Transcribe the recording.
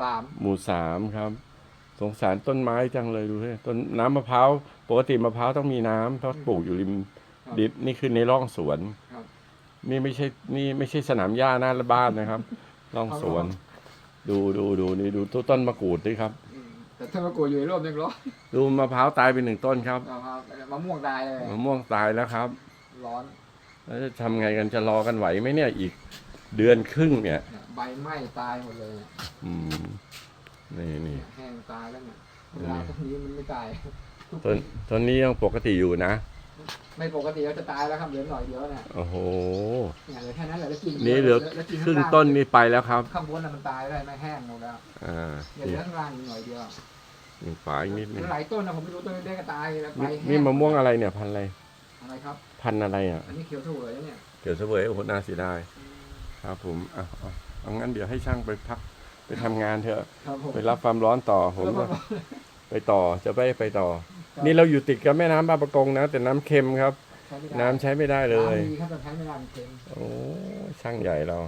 สามหมู่สามครับ สงสารต้นไม้จังเลยดูสิต้นน้ำมะพร้าวปกติมะพร้าวต้องมีน้ำเพราะปลูกอยู่ริมดิบนี่คือในร่องสวน ครับนี่ไม่ใช่นี่ไม่ใช่สนามหญ้าหน้าบ้านนะครับ ร่องสวน ดูดูดูนี่ดูต้นมะกรูดดิครับ อืมแต่ถ้ามากรูดอยู่ในร่มยังร้อนดูมะพร้าวตายไปหนึ่งต้นครับนะครับมะม่วงตายเลยมะม่วงตายแล้วครับ ร้อน แล้วจะทำไงกันจะรอกันไหวไหมเนี่ยอีกเดือนครึ่งเนี่ยเนี่ยใบ ไหม้ตายหมดเลยเนี่ยอืมนี่นี่ แห้งตายแล้วเนี่ยเวลาตรงนี้มันไม่ตาย ต้นต้นนี้ยังปกติอยู่นะ ไม่ปกติก็จะตายแล้วครับเหลือหน่อยเดียวเนี่ยโอ้โห เนี่ยเหลือแค่นั้นแหละแล้วกิ่งนี่เหลือแล้วกิ่งครึ่งข้าล่าต้นนี่ไปแล้วครับ ข้างบนน่ะมันตายได้ไม่แห้งหมดแล้วอ่าเนี่ยเหลือข้างล่างอีกหน่อยเดียวนี่ฝาอีกนิดนึงหลายต้นนะผมไม่รู้ต้นเล็กๆก็ตายแล้วใบนี่แห้งนี่มะม่วงอะไรเนี่ย พันธุ์อะไร อะไรครับ พันธุ์อะไรอะ อันนี้เขียวถั่วเลยเนี่ยเกี่ยวเสวยโอ้โหน่าเสียดายครับผมอะเอา เอางั้นเดี๋ยวให้ช่างไปพักไปทำงานเถอะ ครับผม ไปรับความร้อนต่อผมแล้วก็ก็ไปต่อจะไปไปต่อนี่เราอยู่ติดกับแม่น้ำบางประกงนะ แต่น้ำเค็มครับ ใช้ไม่ได้น้ำใช้ไม่ได้เลย น้ำดีครับแต่ใช้ไม่ได้มันเค็มโอ้ช่างใหญ่เราค